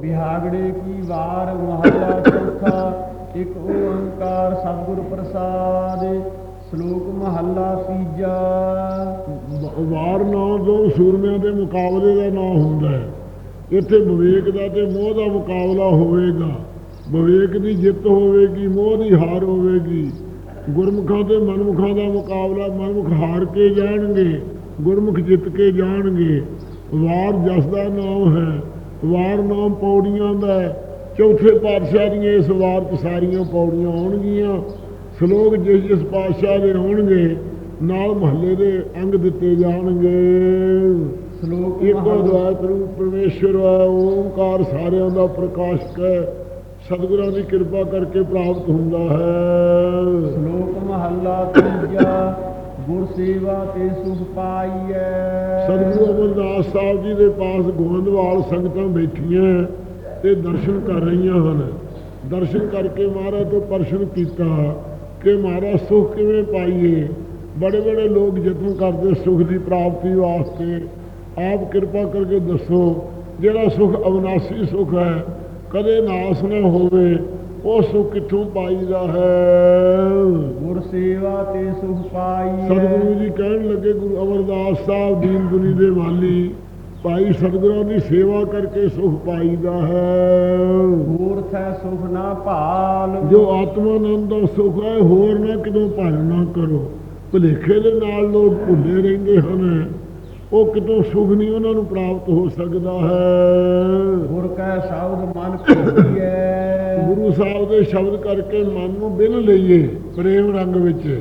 ਵਿਹਾਗੜੇ ਕੀ ਵਾਰ ਮਹੱਲਾ ਚੌਥਾ, ਇੱਕ ਓੰਕਾਰ ਸਤਿਗੁਰ ਪ੍ਰਸਾਦ, ਸ਼ਲੋਕ ਮਹੱਲਾ ਤੀਜਾ। ਵਾਰ ਨਾਂ ਦੋ ਸੂਰਮਿਆਂ ਦੇ ਮੁਕਾਬਲੇ ਦਾ ਨਾਂ ਹੁੰਦਾ ਹੈ। ਇੱਥੇ ਵਿਵੇਕ ਦਾ ਤੇ ਮੋਹ ਦਾ ਮੁਕਾਬਲਾ ਹੋਵੇਗਾ। ਵਿਵੇਕ ਦੀ ਜਿੱਤ ਹੋਵੇਗੀ, ਮੋਹ ਦੀ ਹਾਰ ਹੋਵੇਗੀ। ਗੁਰਮੁਖਾਂ ਤੇ ਮਨਮੁਖਾਂ ਦਾ ਮੁਕਾਬਲਾ ਮਨਮੁਖ ਹਾਰ ਕੇ ਜਾਣਗੇ, ਗੁਰਮੁਖ ਜਿੱਤ ਕੇ ਜਾਣਗੇ। ਵਾਰ ਜਸ ਦਾ ਨਾਮ ਹੈ। ਵਾਰ ਨਾਮ ਪੌੜੀਆਂ ਦਾ। ਚੌਥੇ ਪਾਤਸ਼ਾਹ ਦੀਆਂ ਇਸ ਵਾਰ 'ਚ ਸਾਰੀਆਂ ਪੌੜੀਆਂ ਆਉਣਗੀਆਂ। ਸ਼ਲੋਕ ਜਿਸ ਜਿਸ ਪਾਤਸ਼ਾਹ ਦੇ ਹੋਣਗੇ ਨਾਲ ਮਹੱਲੇ ਦੇ ਅੰਗ ਦਿੱਤੇ ਜਾਣਗੇ। ਸ਼ਲੋਕ ਇੱਕ ਅਦਵੈਤ ਰੂਪ ਪਰਮੇਸ਼ਰ ਓਮਕਾਰ ਸਾਰਿਆਂ ਦਾ ਪ੍ਰਕਾਸ਼ਕ ਹੈ। ਸਤਿਗੁਰਾਂ ਦੀ ਕਿਰਪਾ ਕਰਕੇ ਪ੍ਰਾਪਤ ਹੁੰਦਾ ਹੈ। ਸ਼ਲੋਕ ਮਹੱਲਾ ਤੀਜਾ। ਗੁਰ ਸੇਵਾ ਤੇ ਸੁਖ ਪਾਈਐ। ਸਤਿਗੁਰੂ ਅਮਰਦਾਸ ਸਾਹਿਬ ਜੀ ਦੇ ਪਾਸ ਗੋਇੰਦਵਾਲ ਸੰਗਤਾਂ ਬੈਠੀਆਂ ਤੇ ਦਰਸ਼ਨ ਕਰ ਰਹੀਆਂ ਹਨ। ਦਰਸ਼ਨ ਕਰਕੇ ਮਹਾਰਾਜ ਤੋਂ ਪ੍ਰਸ਼ਨ ਕੀਤਾ ਕਿ ਮਹਾਰਾਜ ਸੁਖ ਕਿਵੇਂ ਪਾਈਏ। ਬੜੇ ਬੜੇ ਲੋਕ ਯਤਨ ਕਰਦੇ ਸੁਖ ਦੀ ਪ੍ਰਾਪਤੀ ਵਾਸਤੇ। ਆਪ ਕਿਰਪਾ ਕਰਕੇ ਦੱਸੋ, ਜਿਹੜਾ ਸੁਖ ਅਵਨਾਸੀ ਸੁਖ ਹੈ, ਕਦੇ ਨਾਸ ਨਾ ਹੋਵੇ ਉਹ ਸੁਖ ਕਿੱਥੋਂ ਪਾਈਦਾ ਹੈ? ਗੁਰ ਸੇਵਾ ਤੇ ਸੁਖ ਪਾਈਐ। ਸਤਿਗੁਰੂ ਜੀ ਕਹਿਣ ਲੱਗੇ ਗੁਰੂ ਅਮਰਦਾਸ ਸਾਹਿਬ ਦੀਨ ਦੁਨੀ ਦੇ ਵਾਲੀ ਭਾਈ ਸਤਿਗੁਰਾਂ ਦੀ ਸੇਵਾ ਕਰਕੇ ਸੁਖ ਪਾਈਦਾ ਹੈ। ਹੋਰ ਥੈ ਸੁਖ ਨਾ ਭਾਲ। ਜੋ ਆਤਮਾਨੰਦ ਦਾ ਸੁਖ ਹੈ ਹੋਰ ਨਾ ਕਿਦੋਂ ਭਲ ਨਾ ਕਰੋ। ਭੁਲੇਖੇ ਦੇ ਨਾਲ ਲੋਕ ਭੁੱਲੇ ਰਹਿੰਦੇ ਹਨ। ਉਹ ਕਿਤੋਂ ਸੁਖ ਨਹੀਂ ਉਹਨਾਂ ਨੂੰ ਪ੍ਰਾਪਤ ਹੋ ਸਕਦਾ ਹੈ। ਗੁਰ ਕੈ ਸ਼ਬਦ ਮਨ ਭੀਐ ਗੁਰੂ ਸਾਹਿਬ ਦੇ ਸ਼ਬਦ ਕਰਕੇ ਮਨ ਨੂੰ ਬਿਨ ਲਈਏ ਪ੍ਰੇਮ ਰੰਗ ਵਿੱਚ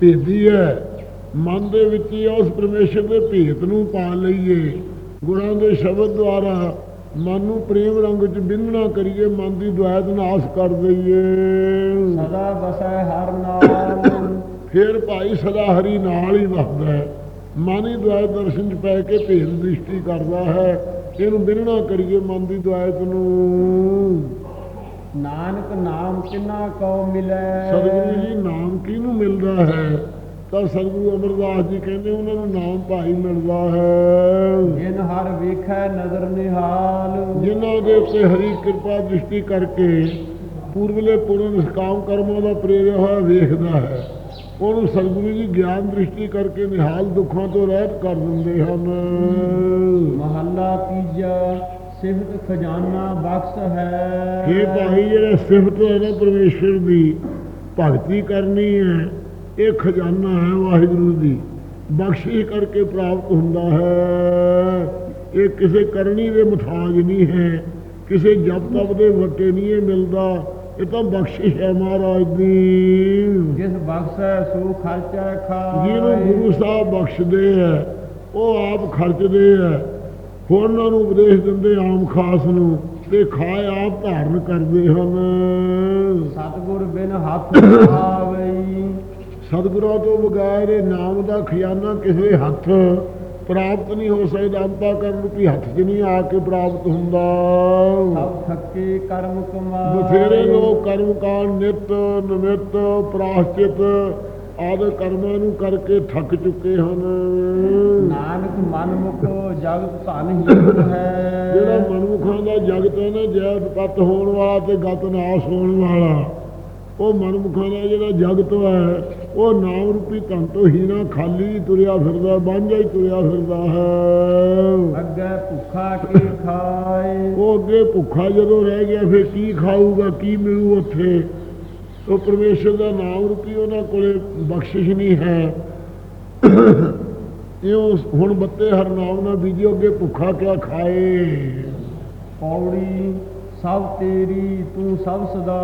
ਭੇਦੀ ਹੈ। ਮਨ ਦੇ ਵਿੱਚ ਹੀ ਉਸ ਪਰਮੇਸ਼ਰ ਦੇ ਭੇਤ ਨੂੰ ਪਾ ਲਈਏ। ਗੁਰਾਂ ਦੇ ਸ਼ਬਦ ਦੁਆਰਾ ਮਨ ਨੂੰ ਪ੍ਰੇਮ ਰੰਗ ਵਿੱਚ ਬਿੰਨਣਾ ਕਰੀਏ ਮਨ ਦੀ ਦੁਆਇਤ ਨਾਸ਼ ਕਰ ਦਈਏ। ਸਦਾ ਬਸੈ ਹਰ ਨਾਮ। ਫਿਰ ਭਾਈ ਸਦਾ ਹਰੀ ਨਾਲ ਹੀ ਵਸਦਾ ਹੈ। ਮਨ ਹੀ ਦੁਆਇਤ ਦਰਸ਼ਨ ਚ ਪੈ ਕੇ ਭੇਦ ਦ੍ਰਿਸ਼ਟੀ ਕਰਦਾ ਹੈ। ਇਹਨੂੰ ਬਿੰਨਣਾ ਕਰੀਏ ਮਨ ਦੀ ਦੁਆਇਤ ਨੂੰ। ਨਾਨਕ ਨਾਮ ਕਿੰਨਾ ਕਉ ਮਿਲੈ? ਸਤਿਗੁਰੂ ਜੀ ਨਾਮ ਕਿਹਨੂੰ ਮਿਲਦਾ ਹੈ? ਤਾਂ ਸਤਿਗੁਰੂ ਅਮਰਦਾਸ ਜੀ ਕਹਿੰਦੇ ਉਹਨਾਂ ਨੂੰ ਨਾਮ ਭਾਈ ਮਿਲਦਾ ਹੈ। ਜਿਨ ਹਰ ਵੇਖੈ ਨਜ਼ਰ ਨਿਹਾਲ। ਜਿਨ੍ਹਾਂ ਦੇ ਉੱਤੇ ਹਰੀ ਕਿਰਪਾ ਦ੍ਰਿਸ਼ਟੀ ਕਰਕੇ ਪੂਰਬਲੇ ਪੁਰਨ ਨਿਸ਼ਕਾਮ ਕਰਮਾਂ ਦਾ ਪ੍ਰੇਰਿਆ ਹੋਇਆ ਵੇਖਦਾ ਹੈ। ਉਹਨੂੰ ਸਤਿਗੁਰੂ ਜੀ ਗਿਆਨ ਦ੍ਰਿਸ਼ਟੀ ਕਰਕੇ ਨਿਹਾਲ ਦੁੱਖਾਂ ਤੋਂ ਰਹਿਤ ਕਰ ਦਿੰਦੇ ਹਨ। ਮਹੱਲਾ ਤੀਜਾ ਸਿਫਤ ਖਜ਼ਾਨਾ ਬਖਸ਼ ਹੈ। ਇਹ ਭਾਈ ਜਿਹੜਾ ਸਿਫਤ ਹੈ ਨਾ ਪਰਮੇਸ਼ਰ ਦੀ ਭਗਤੀ ਕਰਨੀ ਹੈ ਇਹ ਖਜ਼ਾਨਾ ਹੈ ਵਾਹਿਗੁਰੂ ਦੀ। ਬਖਸ਼ਿਸ਼ ਕਰਕੇ ਪ੍ਰਾਪਤ ਹੁੰਦਾ ਹੈ। ਇਹ ਕਿਸੇ ਕਰਨੀ ਦੇ ਮੁਤਾਜ ਨਹੀਂ ਹੈ ਕਿਸੇ ਜਪ ਤਪ ਦੇ ਵਟੇ ਨਹੀਂ ਇਹ ਮਿਲਦਾ। ਇਹ ਤਾਂ ਬਖਸ਼ਿਸ਼ ਹੈ ਮਹਾਰਾਜ ਦੀ। ਜਿਸ ਬਖਸ਼ੈ ਸੋ ਖਰਚੈ ਖਾਏ। ਜਿਹਨੂੰ ਗੁਰੂ ਸਾਹਿਬ ਬਖਸ਼ਦੇ ਹੈ ਉਹ ਆਪ ਖਰਚਦੇ ਹੈ। ਹੋਰਨਾਂ ਨੂੰ ਉਪਦੇਸ਼ ਦਿੰਦੇ ਆਮ ਖਾਸ ਨੂੰ ਤੇ ਖਾਏ ਆਪ ਧਾਰਨ ਕਰਦੇ ਹਨ। ਸਤਿਗੁਰ ਬਿਨ ਹੱਥ ਆਵਈ। ਸਤਿਗੁਰਾਂ ਤੋਂ ਬਗੈਰ ਇਹ ਨਾਮ ਦਾ ਖਜ਼ਾਨਾ ਕਿਸੇ ਹੱਥ ਪ੍ਰਾਪਤ ਨਹੀਂ ਹੋ ਸਕਦਾ। ਅੰਤਾ ਕਰਨ ਰੂਪੀ ਹੱਥ 'ਚ ਨਹੀਂ ਆ ਕੇ ਪ੍ਰਾਪਤ ਹੁੰਦਾ। ਸਭ ਥੱਕੇ ਕਰਮ ਕਮਾਏ। ਬਥੇਰੇ ਲੋਕ ਕਰਮ ਕਾਂਡ ਨਿਤ ਨਿਮਿਤ ਪ੍ਰਾਸ਼ਚਿਤ ਆਦਿ ਕਰਮਾਂ ਨੂੰ ਕਰਕੇ ਥੱਕ ਚੁੱਕੇ ਹਨ। ਨਾਨਕ ਮਨ ਮੁਖ ਜਗਤ ਧਨ ਹੀ ਹੈ। ਜਿਹੜਾ ਮਨੁੱਖਾਂ ਦਾ ਜਗਤ ਹੈ ਨਾ ਜੈਤ ਪਤ ਹੋਣ ਵਾਲਾ ਤੇ ਗਤ ਨਾਸ ਹੋਣ ਵਾਲਾ ਉਹ ਮਨੁੱਖਾਂ ਦਾ ਜਿਹੜਾ ਜਗਤ ਹੈ ਉਹ ਨਾਮ ਰੂਪੀ ਧਨ ਤੋਂ ਹੀ ਨਾ ਖਾਲੀ ਤੁਰਿਆ ਫਿਰਦਾ ਬਾਂਝਾ ਹੀ ਤੁਰਿਆ ਫਿਰਦਾ ਹੈ। ਅੱਗੇ ਭੁੱਖਾ ਕੇ ਖਾਏ? ਉਹ ਅੱਗੇ ਭੁੱਖਾ ਜਦੋਂ ਰਹਿ ਗਿਆ ਫਿਰ ਕੀ ਖਾਊਗਾ ਕੀ ਮਿਲੂ ਉੱਥੇ? ਉਹ ਪਰਮੇਸ਼ਰ ਦਾ ਨਾਮ ਰੂਪੀ ਉਹਨਾਂ ਕੋਲੇ ਬਖਸ਼ਿਸ਼ ਨਹੀਂ ਹੈ। ਇਹ ਹੁਣ ਬੱਤੇ ਹਰ ਨਾਮ ਨਾਲ ਬੀਜੋ ਅੱਗੇ ਭੁੱਖਾ ਕਿਆ ਖਾਏ? ਪੌੜੀ ਸਭ ਤੇਰੀ ਤੂੰ ਸਭ ਸਦਾ।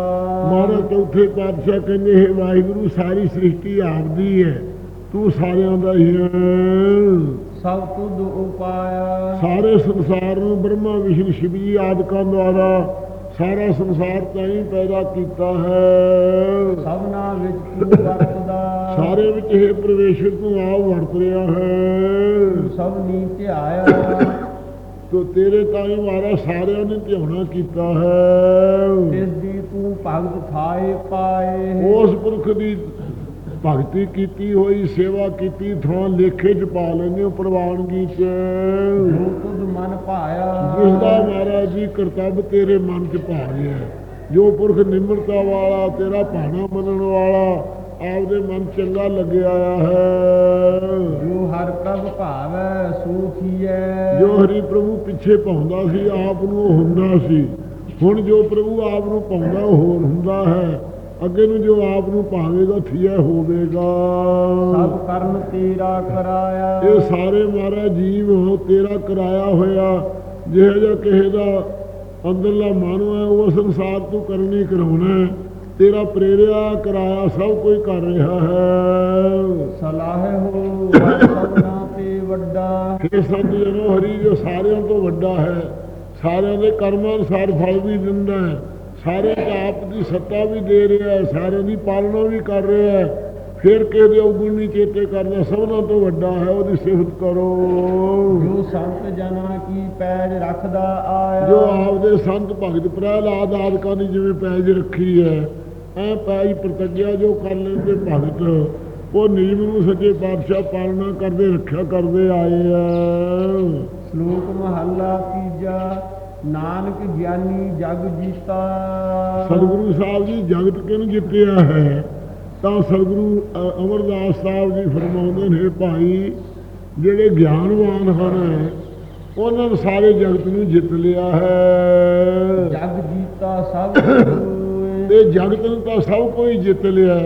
ਮਹਾਰਾਜ ਚੌਥੇ ਪਾਤਸ਼ਾਹ ਕਹਿੰਦੇ ਹੈ ਵਾਹਿਗੁਰੂ ਸਾਰੀ ਸ੍ਰਿਸ਼ਟੀ ਆਪਦੀ ਹੈ। ਤੂੰ ਸਾਰਿਆਂ ਦਾ ਹੀ ਹੈ। ਸਭ ਤੁਧ ਉਪਾਇਆ। ਸਾਰੇ ਸੰਸਾਰ ਨੂੰ ਬ੍ਰਹਮਾ ਵਿਸ਼ਨੂੰ ਸ਼ਿਵ ਜੀ ਆਦਿਕਾਂ ਦੁਆਰਾ ਸਾਰਾ ਸੰਸਾਰ ਤਾਂ ਹੀ ਪੈਦਾ ਕੀਤਾ ਹੈ। ਸਭਨਾ ਵਿੱਚ ਤੂੰ ਵਰਤਦਾ ਸਾਰੇ ਵਿੱਚ ਇਹ ਪ੍ਰਵੇਸ਼ਰ ਤੂੰ ਆਪ ਵਰਤ ਰਿਹਾ ਹੈ। ਸਭ ਨੀ ਧਿਆਇਆ ਤੋ ਤੇਰੇ ਤਾਂ ਹੀ ਮਹਾਰਾਜ ਸਾਰਿਆਂ ਨੇ ਧਿਆਉਣਾ ਕੀਤਾ ਹੈ। ਤਿਸ ਦੀ ਤੂੰ ਭਗਤ ਥਾਏ ਪਾਏ। ਉਸ ਪੁਰਖ ਦੀ ਭਗਤੀ ਕੀਤੀ ਹੋਈ ਸੇਵਾ ਕੀਤੀ ਥਾਂ ਲੇਖੇ ਚ ਪਾ ਲੈਂਦੇ ਹੋ ਪ੍ਰਵਾਨਗੀ ਚ। ਮਨ ਭਾਇਆ। ਜਿਸ ਦਾ ਮਹਾਰਾਜ ਜੀ ਕਰਤੱਵ ਤੇਰੇ ਮਨ ਚ ਗਿਆ। ਜੋ ਪੁਰਖ ਨਿਮਰਤਾ ਵਾਲਾ ਤੇਰਾ ਭਾਣਾ ਮੰਨਣ ਵਾਲਾ ਆਪਦੇ ਮਨ ਚੰਗਾ ਲੱਗਿਆ ਹੈ। ਜੋ ਹਰ ਪ੍ਰਭ ਭਾਵੈ ਸੋ ਕੀਐ। ਜੋ ਹਰੀ ਪ੍ਰਭੂ ਪਿੱਛੇ ਪਾਉਂਦਾ ਸੀ ਆਪ ਨੂੰ ਹੁੰਦਾ ਸੀ। ਹੁਣ ਜੋ ਪ੍ਰਭੂ ਆਪ ਨੂੰ ਪਾਉਂਦਾ ਉਹ ਹੋਰ ਹੁੰਦਾ ਹੈ। ਅੱਗੇ ਨੂੰ ਜੋ ਆਪ ਨੂੰ ਪਾਵੇਗਾ ਥੀਆ ਹੋਵੇਗਾ। ਸਭ ਕਰਨ ਤੇਰਾ ਕਰਾਇਆ। ਇਹ ਸਾਰੇ ਮਾਰਾ ਜੀਵ ਤੇਰਾ ਕਰਾਇਆ ਹੋਇਆ। ਜਿਹੋ ਜਿਹਾ ਕਿਸੇ ਦਾ ਅੰਦਰਲਾ ਮਨ ਹੈ ਉਹ ਸੰਸਾਰ ਤੋਂ ਕਰਨੀ ਕਰਾਉਣਾ ਹੈ। ਤੇਰਾ ਪ੍ਰੇਰਿਆ ਕਰਾਇਆ ਸਭ ਕੋਈ ਕਰ ਰਿਹਾ ਹੈ। ਸਲਾਹ ਹੋ ਸਭਨਾ ਤੇ ਵੱਡਾ। ਇਹ ਸੰਤ ਜਨੋ ਹਰੀ ਜੋ ਸਾਰਿਆਂ ਤੋਂ ਵੱਡਾ ਹੈ ਸਾਰਿਆਂ ਦੇ ਕਰਮਾਂ ਅਨੁਸਾਰ ਫਲ ਵੀ ਦਿੰਦਾ ਹੈ। ਸਾਰੇ ਚ ਆਪ ਦੀ ਸੱਤਾ ਵੀ ਦੇ ਰਿਹਾ ਹੈ ਸਾਰਿਆਂ ਦੀ ਪਾਲਣਾ ਵੀ ਕਰ ਰਿਹਾ ਹੈ। ਫਿਰ ਕਿਹਦੇ ਔਗੁਣ ਨਹੀਂ ਚੇਤੇ ਕਰਦਾ ਸਭਨਾਂ ਤੋਂ ਵੱਡਾ ਹੈ ਉਹਦੀ ਸਿਫਤ ਕਰੋ। ਜੋ ਸੰਤ ਜਨਾਂ ਕੀ ਪੈਜ ਰੱਖਦਾ ਆਇਆ। ਜੋ ਆਪਦੇ ਸੰਤ ਭਗਤ ਪ੍ਰਹਿਲਾਦ ਆਦਿਕਾਂ ਦੀ ਜਿਵੇਂ ਪੈਜ ਰੱਖੀ ਹੈ ਐ ਪੈਜ ਪ੍ਰਤੱਗਿਆ ਜੋ ਕਰ ਲੈਂਦੇ ਭਗਤ ਉਹ ਨਿਯਮ ਨੂੰ ਸੱਚੇ ਪਾਤਸ਼ਾਹ ਪਾਲਣਾ ਕਰਦੇ ਰੱਖਿਆ ਕਰਦੇ ਆਏ ਆ। ਸ਼ਲੋਕ ਮਹੱਲਾ ਤੀਜਾ। ਨਾਨਕ ਗਿਆਨੀ ਜਗ ਜੀਤਾ। ਸਤਿਗੁਰੂ ਸਾਹਿਬ ਜੀ ਜਗਤ ਕਿਨ ਜਿੱਤਿਆ ਹੈ ਤਾਂ ਸਤਿਗੁਰੂ ਅਮਰਦਾਸ ਸਾਹਿਬ ਜੀ ਫਰਮਾਉਂਦੇ ਨੇ ਭਾਈ ਜਿਹੜੇ ਗਿਆਨਵਾਨ ਹਨ ਉਹਨਾਂ ਨੇ ਸਾਰੇ ਜਗਤ ਨੂੰ ਜਿੱਤ ਲਿਆ ਹੈ। ਜਗ ਜੀਤਾ ਸਭ ਤੇ ਜਗਤ ਨੂੰ ਤਾਂ ਸਭ ਕੋਈ ਜਿੱਤ ਲਿਆ।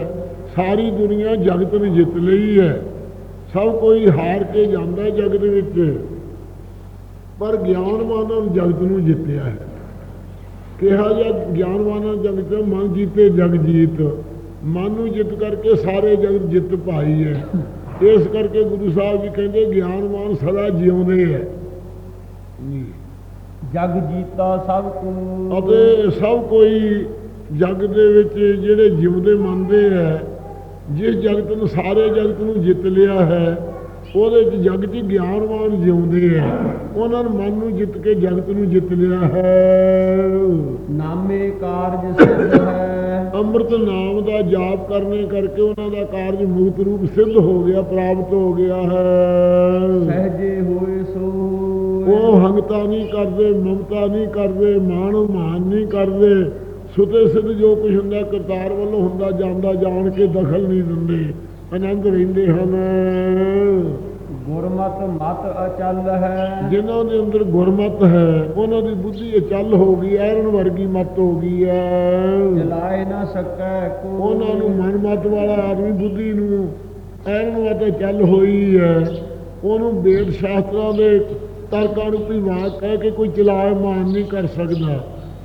ਸਾਰੀ ਦੁਨੀਆ ਜਗਤ ਨੇ ਜਿੱਤ ਲਈ ਹੈ। ਸਭ ਕੋਈ ਹਾਰ ਕੇ ਜਾਂਦਾ ਜਗਤ ਵਿੱਚ। ਪਰ ਗਿਆਨਵਾਨਾਂ ਜਗਤ ਨੂੰ ਜਿੱਤਿਆ ਹੈ। ਕਿਹਾ ਜਾਂ ਗਿਆਨਵਾਨਾਂ ਜਗਤ ਮਨ ਜੀਤੇ ਜਗ ਜੀਤ। ਮਨ ਨੂੰ ਜਿੱਤ ਕਰਕੇ ਸਾਰੇ ਜਗਤ ਜਿੱਤ ਪਾਈ ਹੈ। ਇਸ ਕਰਕੇ ਗੁਰੂ ਸਾਹਿਬ ਜੀ ਕਹਿੰਦੇ ਗਿਆਨਵਾਨ ਸਦਾ ਜਿਉਂਦੇ ਹੈ। ਜਗ ਜੀਤਾ ਸਭ ਕੋ। ਅਤੇ ਸਭ ਕੋਈ ਜਗ ਦੇ ਵਿੱਚ ਜਿਹੜੇ ਜਿਉਂਦੇ ਮੰਨਦੇ ਹੈ ਜਿਸ ਜਗਤ ਨੂੰ ਸਾਰੇ ਜਗਤ ਨੂੰ ਜਿੱਤ ਲਿਆ ਹੈ ਉਹਦੇ ਚ ਜਗ 'ਚ ਗਿਆਨਵਾਨ ਜਿਉਂਦੇ ਹੈ ਉਹਨਾਂ ਨੇ ਮਨ ਨੂੰ ਜਿੱਤ ਕੇ ਜਗਤ ਨੂੰ ਜਿੱਤ ਲਿਆ ਹੈ। ਨਾਮੇ ਕਾਰਜ ਸਿੱਧ ਹੈ। ਅੰਮ੍ਰਿਤ ਨਾਮ ਦਾ ਜਾਪ ਕਰਨੇ ਕਰਕੇ ਉਹਨਾਂ ਦਾ ਕਾਰਜ ਮੁਕਤ ਰੂਪ ਸਿੱਧ ਹੋ ਗਿਆ ਪ੍ਰਾਪਤ ਹੋ ਗਿਆ ਹੈ। ਸਹਜੇ ਹੋਏ ਸੋ। ਉਹ ਹੰਗਤਾ ਨਹੀਂ ਕਰਦੇ ਮਮਤਾ ਨਹੀਂ ਕਰਦੇ ਮਾਣ ਮਾਨ ਨਹੀਂ ਕਰਦੇ। ਸੁਤੇ ਸਿੱਧ ਜੋ ਕੁਝ ਹੁੰਦਾ ਕਰਤਾਰ ਵੱਲੋਂ ਹੁੰਦਾ ਜਾਂਦਾ ਜਾਣ ਕੇ ਦਖਲ ਨਹੀਂ ਦਿੰਦੇ। ਆਨੰਦ ਰਹਿੰਦੇ ਹਨ। ਗੁਰਮਤ ਮਤ ਅਚਲ ਹੈ। ਜਿਨ੍ਹਾਂ ਦੇ ਅੰਦਰ ਗੁਰਮਤ ਹੈ ਉਹਨਾਂ ਦੀ ਬੁੱਧੀ ਅਚਲ ਹੋ ਗਈ ਐਰਨ ਵਰਗੀ ਮਤ ਹੋ ਗਈ ਹੈ। ਜਲਾਏ ਨਾ ਸਕੈ ਕੋ ਉਹਨਾਂ ਨੂੰ ਮਨਮਤ ਵਾਲਾ ਆਦਮੀ ਬੁੱਧੀ ਨੂੰ ਐਰਨ ਮਤ ਅਚਲ ਹੋਈ ਹੈ। ਉਹਨੂੰ ਵੇਦ ਸ਼ਾਸਤਰਾਂ ਦੇ ਤਰਕਾਂ ਰੂਪੀ ਵਾਕ ਕਹਿ ਕੇ ਕੋਈ ਚਲਾਏ ਮਾਨ ਨਹੀਂ ਕਰ ਸਕਦਾ।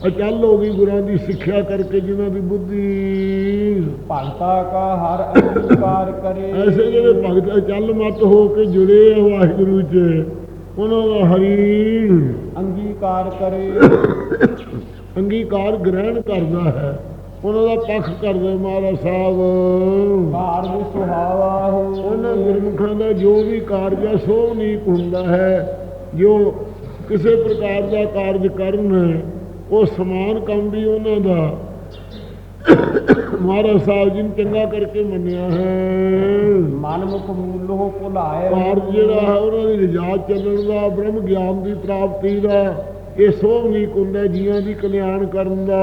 ਅਚਲ ਹੋ ਗਈ ਗੁਰਾਂ ਦੀ ਸਿੱਖਿਆ ਕਰਕੇ ਜਿਨ੍ਹਾਂ ਦੀ ਬੁੱਧੀ। ਭਗਤਾ ਕਾ ਹਰ ਅੰਗੀਕਾਰ ਕਰੇ। ਐਸੇ ਜਿਹੜੇ ਭਗਤ ਅਚਲ ਮਤ ਹੋ ਕੇ ਜੁੜੇ ਆ ਵਾਹਿਗੁਰੂ 'ਚ ਉਹਨਾਂ ਦਾ ਹਰੀ। ਅੰਗੀਕਾਰ ਕਰੇ। ਅੰਗੀਕਾਰ ਗ੍ਰਹਿਣ ਕਰਦਾ ਹੈ ਉਹਨਾਂ ਦਾ ਪੱਖ ਕਰਦੇ ਮਹਾਰਾਜ ਸਾਹਿਬ। ਕਾਰਜ ਸੁਹਾਵਾ ਹੋ। ਉਹਨਾਂ ਗੁਰਮੁਖਾਂ ਦਾ ਜੋ ਵੀ ਕਾਰਜ ਹੈ ਸੋਭਨੀਕ ਹੁੰਦਾ ਹੈ। ਜੋ ਕਿਸੇ ਪ੍ਰਕਾਰ ਦਾ ਕਾਰਜ ਕਰਨ ਉਹ ਸਮਾਨ ਕੰਮ ਵੀ ਉਹਨਾਂ ਦਾ। ਮਹਾਰਾਜ ਸਾਹਿਬ ਜੀ ਨੇ ਚੰਗਾ ਕਰਕੇ ਮੰਨਿਆ ਹੈ। ਮਨਮੁਖ ਮੂਲੋ ਭੁਲਾਏ ਕਾਰਜ ਜਿਹੜਾ ਹੈ ਉਹਨਾਂ ਦੀ ਰਜਾਤ ਚੱਲਣ ਦਾ ਬ੍ਰਹਮ ਗਿਆਨ ਦੀ ਪ੍ਰਾਪਤੀ ਦਾ ਇਹ ਸੋਭਨੀਕ ਹੁੰਦਾ ਜੀਆਂ ਦੀ ਕਲਿਆਣ ਕਰਨ ਦਾ।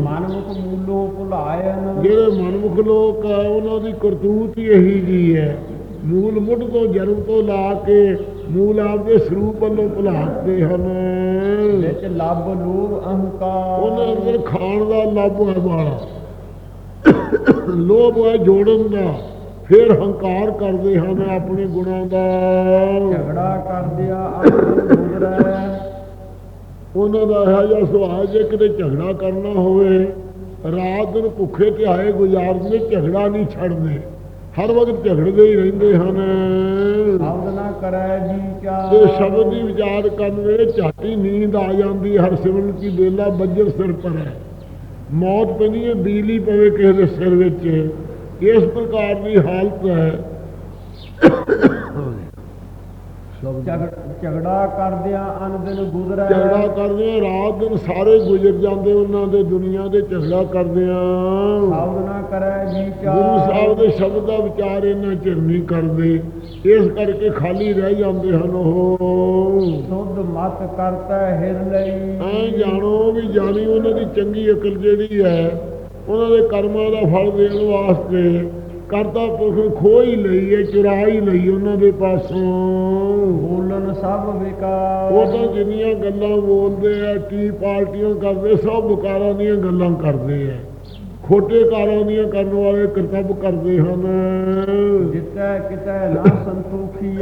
ਮਨਮੁਖ ਮੂਲੋ ਭੁਲਾਏ ਜਿਹੜੇ ਮਨਮੁਖ ਲੋਕ ਆ ਉਹਨਾਂ ਦੀ ਕਰਤੂਤ ਹੀ ਇਹੀ ਜੀ ਹੈ। ਮੂਲ ਮੁੱਢ ਤੋਂ ਜਨਮ ਤੋਂ ਲਾ ਕੇ ਮੂਲ ਆਪਦੇ ਸਰੂਪ ਵੱਲੋਂ ਭੁਲਾਉਂਦੇ ਹਨ। ਵਿੱਚ ਲੱਭ ਲੋਭ ਅਹੰਕਾਰ। ਉਹਨਾਂ ਅੰਦਰ ਖਾਣ ਦਾ ਲੱਭ ਹੈ ਵਾਲਾ ਲੋਭ ਹੈ ਜੋੜਨ ਦਾ। ਫਿਰ ਹੰਕਾਰ ਕਰਦੇ ਹਨ ਆਪਣੇ ਗੁਣਾਂ ਦਾ। ਝਗੜਾ ਕਰਦਿਆ ਆਪਣੇ ਗੁਜ਼ਰੈ ਉਹਨਾਂ ਦਾ ਇਹੋ ਜਿਹਾ ਸੁਭਾਅ ਜੇ ਕਿਤੇ ਝਗੜਾ ਕਰਨਾ ਹੋਵੇ ਰਾਤ ਦਿਨ ਭੁੱਖੇ ਤੇ ਆਏ ਗੁਜ਼ਾਰਦੇ ਝਗੜਾ ਨਹੀਂ ਛੱਡਦੇ। ਹਰ ਵਕਤ ਝਗੜਦੇ ਹੀ ਰਹਿੰਦੇ ਹਨ। ਸ਼ਬਦ ਨਾ ਕਰੈ ਜੀ ਕਾ ਤੇ ਸ਼ਬਦ ਦੀ ਵਿਚਾਰ ਕਰਨ ਵੇਲੇ ਝਾਟੀ ਨੀਂਦ ਆ ਜਾਂਦੀ ਹਰ ਸਿਮਰਨ ਕੀ ਬੇਲਾ ਬੱਜਰ ਸਿਰ ਪਰ ਹੈ। ਮੌਤ ਪੈਂਦੀ ਹੈ, ਬਿਜਲੀ ਪਵੇ ਕਿਸੇ ਦੇ ਸਿਰ ਵਿੱਚ। ਇਸ ਪ੍ਰਕਾਰ ਦੀ ਹਾਲਤ ਹੈ। ਝਗੜਾ ਕਰਦਿਆਂ ਅਨ ਦਿਨ ਗੁਜ਼ਰੈ। ਝਗੜਾ ਕਰਦੇ ਆ ਰਾਤ ਦਿਨ ਸਾਰੇ ਗੁਜ਼ਰ ਜਾਂਦੇ ਉਹਨਾਂ ਦੇ ਦੁਨੀਆ ਦੇ ਝਗੜਾ ਕਰਦੇ ਆ ਸ਼ਬਦ ਨਾ ਕਰੈ ਵਿਚਾਰ ਗੁਰੂ ਸਾਹਿਬ ਦੇ ਸ਼ਬਦ ਦਾ ਵਿਚਾਰ ਇਹਨਾਂ ਚਿਰ ਨਹੀਂ ਕਰਦੇ। ਇਸ ਕਰਕੇ ਖਾਲੀ ਰਹਿ ਜਾਂਦੇ ਹਨ ਉਹ। ਸੁਧ ਮਤ ਕਰਤਾ ਹਿਰ ਲਈ। ਐ ਜਾਣੋ ਵੀ ਜਾਣੀ ਉਹਨਾਂ ਦੀ ਚੰਗੀ ਅਕਲ ਜਿਹੜੀ ਹੈ ਉਹਨਾਂ ਦੇ ਕਰਮਾਂ ਦਾ ਫਲ ਦੇਣ ਵਾਸਤੇ ਕਰਤਾ ਪੁਰਖ ਹੀ ਲਈ ਹੈ ਚੁਰਾ ਹੀ ਲਈ ਉਹਨਾਂ ਦੇ ਪਾਸੋਂ। ਬੋਲਨ ਸਭ ਵਿਕਾਰ। ਉਹ ਤਾਂ ਜਿੰਨੀਆਂ ਗੱਲਾਂ ਬੋਲਦੇ ਆ ਟੀ ਪਾਰਟੀਆਂ ਕਰਦੇ ਸਭ ਬਕਾਰਾਂ ਦੀਆਂ ਗੱਲਾਂ ਕਰਦੇ ਆ। ਖੋਟੇ ਕਾਰਾਂ ਦੀਆਂ ਕਰਨ ਵਾਲੇ ਕਰਤੱਵ ਕਰਦੇ ਹਨ। ਜਿਤੈ ਕਿਤੈ ਨਾ ਸੰਤੋਖੀ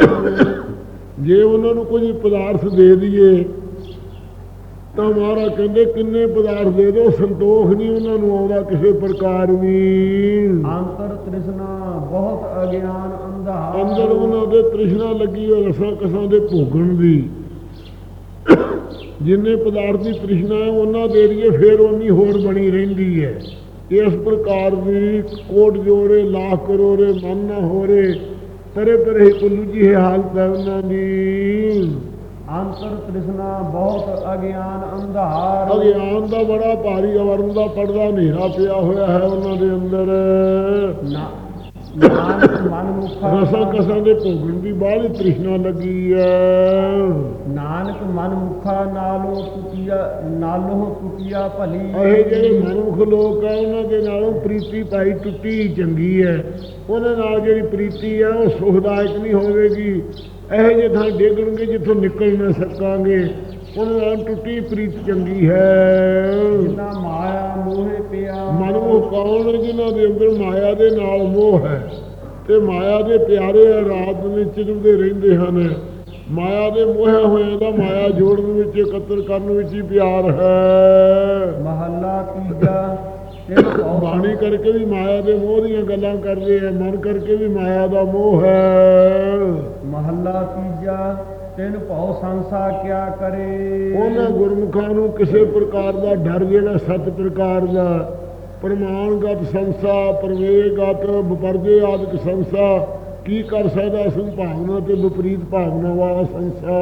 ਜੇ ਉਹਨਾਂ ਨੂੰ ਕੁਝ ਪਦਾਰਥ ਦੇ ਦਈਏ ਤਾਂ ਮਹਾਰਾਜ ਕਹਿੰਦੇ ਕਿੰਨੇ ਪਦਾਰਥ ਦੇ ਦਿਓ ਸੰਤੋਖ ਨਹੀਂ ਉਹਨਾਂ ਨੂੰ ਆਉਂਦਾ ਕਿਸੇ ਪ੍ਰਕਾਰ ਵੀ। ਅੰਤਰ ਤ੍ਰਿਸ਼ਨਾ ਬਹੁਤ ਅਗਿਆਨ ਅੰਧਾਰ। ਅੰਦਰ ਉਹਨਾਂ ਦੇ ਤ੍ਰਿਸ਼ਨਾ ਲੱਗੀ ਹੋਈ ਰਸਾਂ ਕਸਾਂ ਦੇ ਭੋਗਣ ਦੀ। ਜਿੰਨੇ ਪਦਾਰਥ ਦੀ ਤ੍ਰਿਸ਼ਨਾ ਹੈ ਉਹਨਾਂ ਦੇ ਲਈਏ ਫੇਰ ਉਨੀ ਹੋਰ ਬਣੀ ਰਹਿੰਦੀ ਹੈ। ਇਸ ਪ੍ਰਕਾਰ ਦੀ ਕੋਟ ਜੋੜੇ ਲੱਖ ਕਰੋੜੇ ਮਨ ਨਾ ਹੋਰੇ ਤਰੇ ਤਰੇ ਕੁੱਲੂ ਜੀ ਇਹ ਹਾਲਤ ਹੈ ਉਹਨਾਂ ਦੀ। ਅੰਤਰ ਤ੍ਰਿਸ਼ਨਾ ਬਹੁਤ ਅਗਿਆਨ ਅੰਧਾਰ। ਅਗਿਆਨ ਦਾ ਬੜਾ ਭਾਰੀ ਅਵਰਨ ਦਾ ਪਰਦਾ ਹਨੇਰਾ ਪਿਆ ਹੋਇਆ ਹੈ ਉਹਨਾਂ ਦੇ ਅੰਦਰ। ਨਾ- ਰਸਾਂ ਕਸਾਂ ਦੇ ਭੋਗਣ ਦੀ ਬਾਹਲੀ ਤ੍ਰਿਸ਼ਨਾ ਲੱਗੀ ਹੈ ਨਾਨਕ ਮਨ ਮੁਖਾ ਨਾਲੋਂ ਟੁੱਟਿਆ ਨਾਲੋਂ ਟੁੱਟਿਆ ਭਲੀ ਇਹ ਜਿਹੜੇ ਮਨੁੱਖ ਲੋਕ ਆ ਉਹਨਾਂ ਦੇ ਨਾਲੋਂ ਪ੍ਰੀਤੀ ਪਾਈ ਟੁੱਟੀ ਚੰਗੀ ਹੈ ਉਹਨਾਂ ਨਾਲ ਜਿਹੜੀ ਪ੍ਰੀਤੀ ਹੈ ਉਹ ਸੁਖਦਾਇਕ ਨਹੀਂ ਹੋਵੇਗੀ। ਇਹੋ ਜਿਹੇ ਥਾਂ ਡੇਗਣਗੇ ਜਿੱਥੋਂ ਨਿਕਲ ਨਾ ਸਕਾਂਗੇ। ਉਹਨਾਂ ਨਾਲ ਟੁੱਟੀ ਪ੍ਰੀਤ ਚੰਗੀ ਹੈ। ਜਿਨਾ ਮਾਇਆ ਮੋਹਿ ਪਿਆ। ਮਨੁੱਖ ਕੌਣ ਹੈ ਜਿਨ੍ਹਾਂ ਦੇ ਅੰਦਰ ਮਾਇਆ ਦੇ ਨਾਲ ਮੋਹ ਹੈ? ਤੇ ਮਾਇਆ ਦੇ ਪਿਆਰੇ ਰਾਤ ਵਿੱਚ ਚਿਰਦੇ ਰਹਿੰਦੇ ਹਨ। ਮਾਇਆ ਦੇ ਮੋਹਿਆ ਹੋਇਆਂ ਦਾ ਮਾਇਆ ਜੋੜਨ ਵਿੱਚ ਇਕੱਤਰ ਕਰਨ ਵਿੱਚ ਹੀ ਪਿਆਰ ਹੈ। ਮਹੱਲਾ ਤੀਜਾ ਬਾਣੀ ਕਰਕੇ ਵੀ ਮਾਇਆ ਦੇ ਮੋਹ ਦੀਆਂ ਗੱਲਾਂ ਕਰਦੇ ਆ ਮਨ ਕਰਕੇ ਵੀ ਮਾਇਆ ਦਾ ਮੋਹ ਹੈ। ਮਹੱਲਾ ਤੀਜਾ ਤਿਨ ਭਉ ਸੰਸਾ ਕਿਆ ਕਰੇ? ਉਹਨਾਂ ਗੁਰਮੁਖਾਂ ਨੂੰ ਕਿਸੇ ਪ੍ਰਕਾਰ ਦਾ ਡਰ ਜਿਹੜਾ ਸੱਤ ਪ੍ਰਕਾਰ ਦਾ ਪ੍ਰਮਾਣਗਤ ਸੰਸਾ ਪ੍ਰਵੇਗਤ ਵਿਪਰਜੇ ਆਦਿਕ ਸੰਸਾ ਕੀ ਕਰ ਸਕਦਾ ਸੰਭਾਵਨਾ ਤੇ ਵਿਪਰੀਤ ਭਾਵਨਾ ਵਾਲਾ ਸੰਸਾ?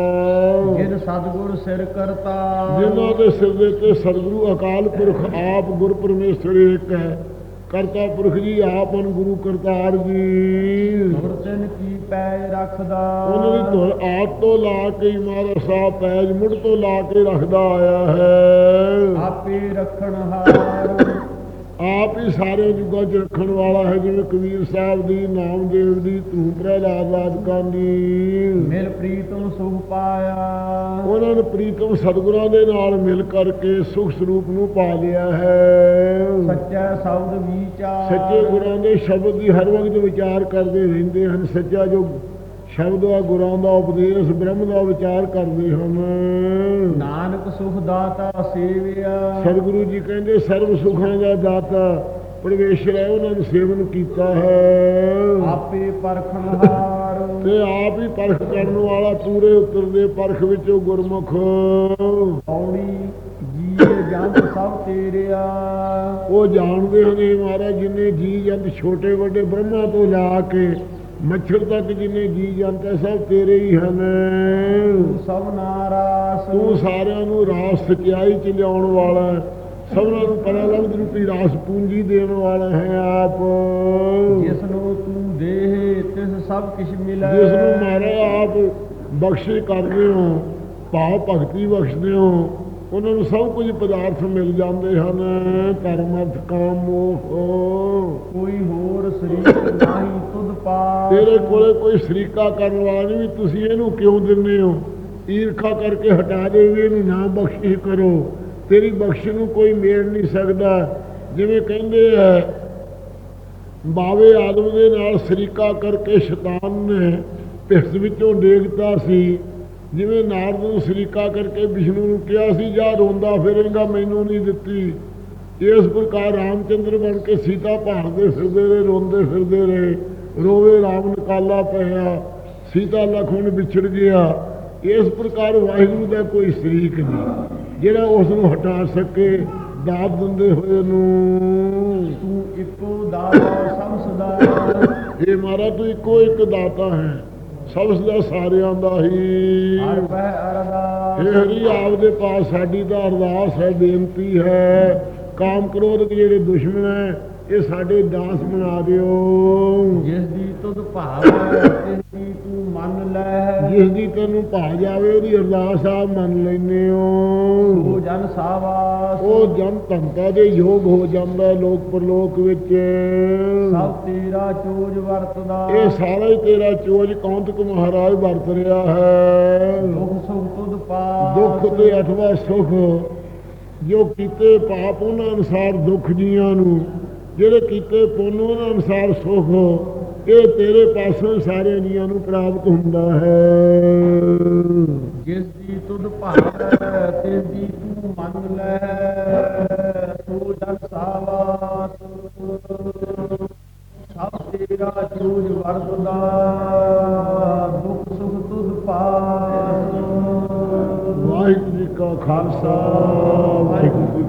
ਜਿਨ ਸਤਗੁਰ ਸਿਰ ਕਰਤਾ। ਜਿਨ੍ਹਾਂ ਦੇ ਸਿਰ ਦੇ ਤੇ ਸਤਿਗੁਰੂ ਅਕਾਲ ਪੁਰਖ ਆਪ ਗੁਰ ਪਰਮੇਸ਼ਰ ਇੱਕ ਹੈ ਕਰਤਾ ਪੁਰਖ ਜੀ ਆਪ ਹਨ ਗੁਰੂ ਕਰਤਾਰ ਜੀ। ਗੁਰ ਤਿਨ ਕੀ ਪੈ ਰੱਖਦਾ। ਉਹਨਾਂ ਦੀ ਧੁਰ ਆਪ ਤੋਂ ਲਾ ਕੇ ਮਹਾਰਾਜ ਸਾਹਿਬ ਪੈਜ ਮੁੜ ਤੋਂ ਲਾ ਕੇ ਰੱਖਦਾ ਆਇਆ ਹੈ। ਆਪੇ ਰੱਖਣ ਹਾਰ। ਆਪ ਹੀ ਸਾਰੇ ਯੁੱਗਾਂ 'ਚ ਰੱਖਣ ਵਾਲਾ ਹੈ ਜਿਵੇਂ ਕਬੀਰ ਸਾਹਿਬ ਦੀ ਨਾਮਦੇਵ ਦੀ ਧੂਮ ਪ੍ਰਹਿਲਾਦ ਆਦਿਕਾਂ ਦੀ। ਮਿਲ ਪ੍ਰੀਤਮ ਸੁਖ ਪਾਇਆ। ਉਹਨਾਂ ਨੇ ਪ੍ਰੀਤਮ ਸਤਿਗੁਰਾਂ ਦੇ ਨਾਲ ਮਿਲ ਕਰਕੇ ਸੁਖ ਸਰੂਪ ਨੂੰ ਪਾ ਲਿਆ ਹੈ। ਸੱਚਾ ਸ਼ਬਦ ਵਿਚਾਰ। ਸੱਚੇ ਗੁਰਾਂ ਦੇ ਸ਼ਬਦ ਦੀ ਹਰ ਵਕਤ ਵਿਚਾਰ ਕਰਦੇ ਰਹਿੰਦੇ ਹਨ। ਸੱਚਾ ਜੋ ਸ਼ਬਦ ਆ ਗੁਰਾਂ ਦਾ ਉਪਦੇਸ਼ ਬ੍ਰਹਮ ਦਾ ਵਿਚਾਰ ਕਰਦੇ ਹਨ। ਨਾਨਕ ਸੁਖ ਦਾਤਾ ਸੇਵਿਆ। ਸਤਿਗੁਰੂ ਜੀ ਕਹਿੰਦੇ ਸਰਬ ਸੁਖਾਂ ਦਾ ਦਾਤਾ ਪਰਮੇਸ਼ਰ ਹੈ ਉਹਨਾਂ ਨੂੰ ਸੇਵਨ ਕੀਤਾ ਹੈ। ਆਪੇ ਪਰਖਣ ਹਾਰ ਤੇ ਆਪ ਹੀ ਪਰਖ ਕਰਨ ਵਾਲਾ ਪੂਰੇ ਉਤਰਦੇ ਪਰਖ ਵਿੱਚੋਂ ਗੁਰਮੁਖ। ਔੜੀ ਜੀਏ ਜੰਤ ਸਭ ਤੇਰਿਆ। ਉਹ ਜਾਣਦੇ ਹਨ ਇਹ ਮਹਾਰਾਜ ਜਿਨੇ ਜੀ ਜੰਤ ਛੋਟੇ ਵੱਡੇ ਬ੍ਰਹਮਾ ਤੋਂ ਲਾ ਕੇ ਮੱਛਰ ਤੱਕ ਜਿਨੇ ਜੀ ਹੈ ਸਭ ਤੇਰੇ ਹੀ ਹਨ। ਸਭ ਨਾਰਾਸ ਤੂੰ ਸਾਰਿਆਂ ਨੂੰ ਰਾਸ ਸਚਾਈ ਚ ਲਿਆਉਣ ਵਾਲਾ। ਸਭਨਾਂ ਨੂੰ ਪਰਲੰਗ ਰੂਪੀ ਰਾਸ ਪੂੰਜੀ ਦੇਣ ਵਾਲਾ ਹੈ ਆਪ। ਜਿਸ ਨੂੰ ਤੂੰ ਦੇਹ ਤਿਸ ਸਭ ਕਿਛ ਮਿਲੈ। ਜਿਸ ਨੂੰ ਮਾਰੇ ਆਪ ਬਖਸ਼ੇ ਕਰਦੇ ਹੋ ਭਾਵ ਭਗਤੀ ਬਖਸ਼ਦੇ ਹੋ ਉਹਨਾਂ ਨੂੰ ਸਭ ਕੁਝ ਪਦਾਰਥ ਮਿਲ ਜਾਂਦੇ ਹਨ। ਧਰਮ ਅਰਥ ਕਾਮ ਮੋਹ। ਕੋਈ ਹੋਰ ਸਰੀਰ ਨਹੀਂ ਤੇਰੇ ਕੋਲੇ ਕੋਈ ਸ਼ਰੀਕਾ ਕਰਨ ਵਾਲਾ ਨਹੀਂ ਵੀ ਤੁਸੀਂ ਇਹਨੂੰ ਕਿਉਂ ਦਿੰਦੇ ਹੋ? ਈਰਖਾ ਕਰਕੇ ਹਟਾ ਦੇ ਵੀ ਇਹਨੂੰ ਨਾ ਬਖਸ਼ਿਸ਼ ਕਰੋ। ਤੇਰੀ ਬਖਸ਼ ਨੂੰ ਕੋਈ ਮੇਲ ਨਹੀਂ ਸਕਦਾ। ਜਿਵੇਂ ਕਹਿੰਦੇ ਆ, ਬਾਵੇ ਆਦਮ ਦੇ ਨਾਲ ਸ਼ਰੀਕਾ ਕਰਕੇ ਸ਼ੈਤਾਨ ਨੇ ਭਿਸ ਵਿੱਚੋਂ ਡੇਗਤਾ ਸੀ। ਜਿਵੇਂ ਨਾਰਦ ਨੂੰ ਸ਼ਰੀਕਾ ਕਰਕੇ ਵਿਸ਼ਨੂੰ ਨੂੰ ਕਿਹਾ ਸੀ, ਜਾ ਰੋਂਦਾ ਫਿਰੇਗਾ, ਮੈਨੂੰ ਨਹੀਂ ਦਿੱਤੀ। ਇਸ ਪ੍ਰਕਾਰ ਰਾਮਚੰਦਰ ਬਣ ਕੇ ਸੀਤਾ ਭਾਰਦੇ ਫਿਰਦੇ ਰਹੇ, ਰੋਂਦੇ ਫਿਰਦੇ ਰਹੇ। ਰੋਵੇ ਰਾਮ ਨਿਕਾਲਾ ਪਿਆ ਸੀਤਾ ਲਖਣ ਵਿਛੜ ਗਿਆ। ਇਸ ਪ੍ਰਕਾਰ ਵਾਹਿਗੁਰੂ ਦਾ ਕੋਈ ਸ਼ਰੀਕ ਨਹੀਂ ਜਿਹੜਾ ਉਸ ਨੂੰ ਹਟਾ ਸਕੇ ਦਾਤ ਦਿੰਦੇ ਹੋਏ ਨੂੰ ਤੂੰ ਇੱਕੋ ਦਾਤਾ ਸਭ ਸਦਾ ਇਹ ਮਾਰਾ ਤੂੰ ਇੱਕੋ ਇੱਕ ਦਾਤਾ ਹੈ ਸਭ ਦਾ ਸਾਰਿਆਂ ਦਾ ਹੀ। ਹਰ ਬਹਿ ਅਰਦਾਸ। ਇਹ ਹਰੀ ਆਪ ਦੇ ਪਾਸ ਸਾਡੀ ਤਾਂ ਅਰਦਾਸ ਹੈ ਬੇਨਤੀ ਹੈ। ਕਾਮ ਕ੍ਰੋਧ ਜਿਹੜੇ ਦੁਸ਼ਮਣ ਹੈ ਇਹ ਸਾਡੇ ਦਾਸ ਬਣਾ ਦਿਓ। ਜਿਸ ਦੀ ਤੁਧ ਭਾਵੈ ਤਿਸ ਦੀ ਤੂੰ ਮੰਨ ਲੈ। ਜਿਸ ਦੀ ਤੈਨੂੰ ਭਾ ਜਾਵੇ ਉਹਦੀ ਅਰਦਾਸ ਆਪ ਮੰਨ ਲੈਨੇ ਉਹ ਹੋ ਜਨ ਸਾਵਾਸ। ਉਹ ਜਨ ਧੰਤਾ ਦੇ ਯੋਗ ਹੋ ਜਾਂਦਾ ਲੋਕ ਪਰਲੋਕ ਵਿੱਚ। ਸਭ ਤੇਰਾ ਚੋਜ ਵਰਤਦਾ। ਇਹ ਸਾਰਾ ਹੀ ਤੇਰਾ ਚੋਜ ਕੌਂਤਕ ਮਹਾਰਾਜ ਵਰਤ ਰਿਹਾ ਹੈ। ਦੁਖ ਸੁਖ ਤੁਧ ਪਾਸ। ਦੁੱਖ ਤੇ ਅਥਵਾ ਸੁਖ ਜੋ ਕੀਤੇ ਪਾਪ ਉਹਨਾਂ ਅਨੁਸਾਰ ਦੁੱਖ ਜੀਆਂ ਨੂੰ ਜਿਹੜੇ ਕੀਤੇ ਪੁੰਨ ਉਹਨਾਂ ਅਨੁਸਾਰ ਸੁਖ ਇਹ ਤੇਰੇ ਪਾਸੋਂ ਸਾਰੇ ਜੀਆਂ ਨੂੰ ਪ੍ਰਾਪਤ ਹੁੰਦਾ ਹੈ। ਜਿਸ ਦੀ ਤੁਧ ਭਾਵੈ ਤਿਸ ਦੀ ਤੂੰ ਮੰਨ ਲੈ ਸੋ ਜਨ ਸਾਵਾਸ ਸਭ ਤੇਰਾ ਚੋਜ ਵਰਤਦਾ ਦੁਖ ਸੁਖ ਤੁਧ ਵਾਹਿਗੁਰੂ ਜੀ ਕਾ ਖਾਲਸਾ ਵਾਹਿਗੁਰੂ